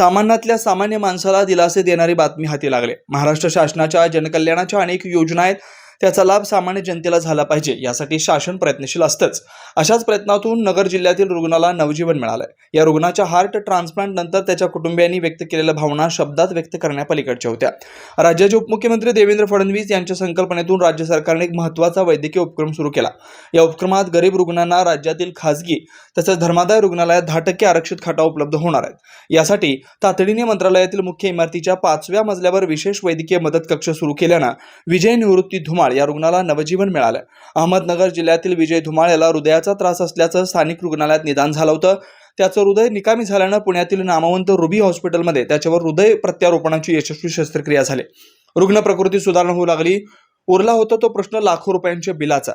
सामान्यातल्या सामान्य माणसाला दिलासे देणारी बातमी हाती लागले. महाराष्ट्र शासनाच्या जनकल्याणाच्या अनेक योजना आहेत. त्याचा लाभ सामान्य जनतेला झाला पाहिजे यासाठी शासन प्रयत्नशील असतंच. अशाच प्रयत्नातून नगर जिल्ह्यातील रुग्णाला नवजीवन मिळालंय. या रुग्णाच्या हार्ट ट्रान्सप्लांट नंतर त्याच्या कुटुंबियांनी व्यक्त केलेल्या भावना शब्दात व्यक्त करण्यापलीकडच्या होत्या. राज्याचे उपमुख्यमंत्री देवेंद्र फडणवीस यांच्या संकल्पनेतून राज्य सरकारने एक महत्त्वाचा वैद्यकीय उपक्रम सुरू केला. या उपक्रमात गरीब रुग्णांना राज्यातील खासगी तसंच धर्मादाय रुग्णालयात दहा टक्के आरक्षित खाटा उपलब्ध होणार आहेत. यासाठी तातडीने मंत्रालयातील मुख्य इमारतीच्या पाचव्या मजल्यावर विशेष वैद्यकीय मदत कक्ष सुरू केल्यानं विजय निवृत्ती धुमाळ या रुग्णाला नवजीवन मिळालं. अहमदनगर जिल्ह्यातील विजय धुमाळ याला हृदयाचा त्रास असल्याचं स्थानिक रुग्णालयात निदान झालं होतं. त्याचं हृदय निकामी झाल्यानं पुण्यातील नामवंत रुबी हॉस्पिटलमध्ये त्याच्यावर हृदय प्रत्यारोपणाची यशस्वी शस्त्रक्रिया झाली. रुग्ण प्रकृती सुधारणा होऊ लागली. उरला होता तो प्रश्न लाखो रुपयांच्या बिलाचा.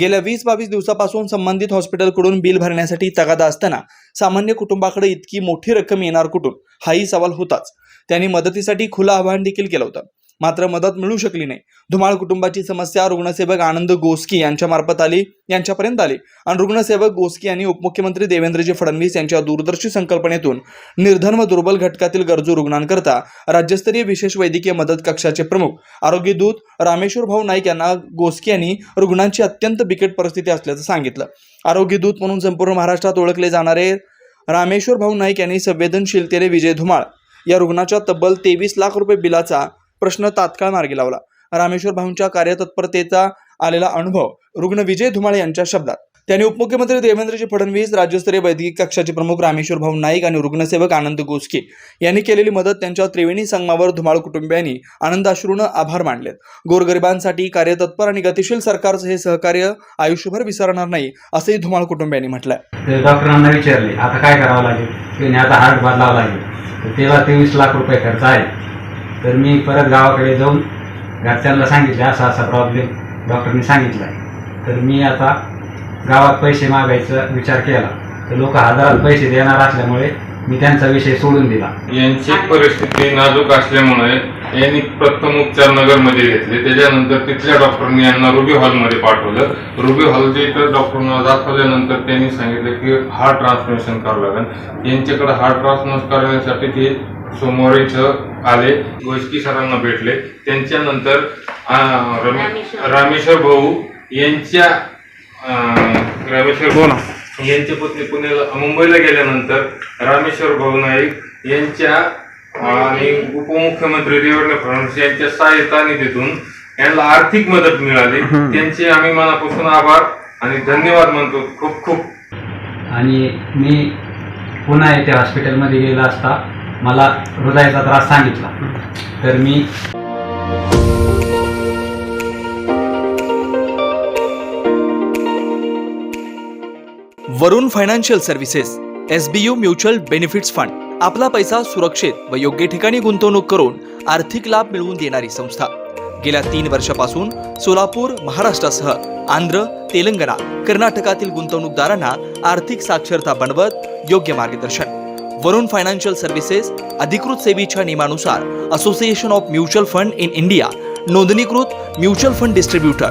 गेल्या वीस बावीस दिवसापासून संबंधित हॉस्पिटलकडून बिल भरण्यासाठी तगादा असताना सामान्य कुटुंबाकडे इतकी मोठी रक्कम येणार कुठून? हाही सवाल होताच. त्यांनी मदतीसाठी खुलं आवाहन देखील केलं होतं. मात्र मदत मिळू शकली नाही. धुमाळ कुटुंबाची समस्या रुग्णसेवक आनंद गोस्की यांच्या मार्फत आली यांच्यापर्यंत आली आणि रुग्णसेवक गोस्की यांनी उपमुख्यमंत्री देवेंद्रजी फडणवीस यांच्या दूरदर्शी संकल्पनेतून निर्धन व दुर्बल घटकातील गरजू रुग्णांकरता राज्यस्तरीय विशेष वैद्यकीय मदत कक्षाचे प्रमुख आरोग्य दूत रामेश्वर भाऊ नाईक यांना गोस्की यांनी रुग्णांची अत्यंत बिकट परिस्थिती असल्याचं सांगितलं. आरोग्य दूत म्हणून संपूर्ण महाराष्ट्रात ओळखले जाणारे रामेश्वर भाऊ नाईक यांनी संवेदनशीलतेने विजय धुमाळ या रुग्णाच्या तब्बल तेवीस लाख रुपये बिलाचा प्रश्न तात्काळ मार्गी लावला. रामेश्वर भाऊंच्या कार्यतत्परतेचा आलेला अनुभव रुग्ण विजय धुमाळ यांच्या शब्दात. त्यांनी उपमुख्यमंत्री देवेंद्रजी फडणवीस राज्यस्तरीय वैद्यकीय कक्षाचे प्रमुख रामेश्वर भाऊ नाईक आणि रुग्णसेवक आनंद गोसके यांनी केलेली मदत त्यांच्या त्रिवेणी संगमावर धुमाळ कुटुंबियांनी आनंदाश्रूनं आभार मानलेत. गोरगरिबांसाठी कार्यतत्पर आणि गतिशील सरकारचं हे सहकार्य आयुष्यभर विसरणार नाही असंही धुमाळ कुटुंबियांनी म्हटलंय. डॉक्टरांना विचारले आता काय करावं लागेल? आता हार्ट बदलावं लागेल. तेव्हा तेवीस लाख रुपये खर्च आहे. तर मी परत गावाकडे जाऊन घरच्यांना सांगितलं असा असा प्रॉब्लेम डॉक्टरनी सांगितला आहे तर मी आता गावात पैसे मागायचा विचार केला. तर लोक हजारात पैसे देणार असल्यामुळे मी त्यांचा विषय सोडून दिला. यांची परिस्थिती नाजूक असल्यामुळे यांनी प्रथम उपचार नगरमध्ये घेतले. त्याच्यानंतर तिथल्या डॉक्टरनी यांना रुबी हॉलमध्ये पाठवलं. रुबी हॉलच्या इथं डॉक्टरना दाखवल्यानंतर त्यांनी सांगितलं की हार्ट ट्रान्सप्लांटेशन करावं लागेल. यांच्याकडे हार्ट ट्रान्सप्लांट करण्यासाठी ते सोमवारीचं आले गोष्टी सरांना भेटले. त्यांच्यानंतर रामेश्वर. भाऊ यांच्या रामेश्वर भाऊ यांचे पत्नी पुण्याला मुंबईला गेल्यानंतर रामेश्वर भाऊ नाईक यांच्या आणि उपमुख्यमंत्री देवेंद्र फडणवीस यांच्या सहायता निधीतून यांना आर्थिक मदत मिळाली. त्यांचे आम्ही मनापासून आभार आणि धन्यवाद म्हणतो. खूप खूप. आणि मी पुन्हा येथे हॉस्पिटलमध्ये गेला असता. मला हृदयाचा त्रास सांगितला. तर मी Varun financial services S B U mutual benefits fund. आपला पैसा सुरक्षित व योग्य ठिकाणी गुंतवणूक करून आर्थिक लाभ मिळवून देणारी संस्था. गेल्या तीन वर्षापासून सोलापूर महाराष्ट्रासह आंध्र तेलंगणा कर्नाटकातील गुंतवणूकदारांना आर्थिक साक्षरता बनवत योग्य मार्गदर्शन. वरुण फायनान्शियल सर्व्हिसेस अधिकृत सेवेच्या नियमानुसार association of mutual fund in India नोंदणीकृत mutual fund distributor.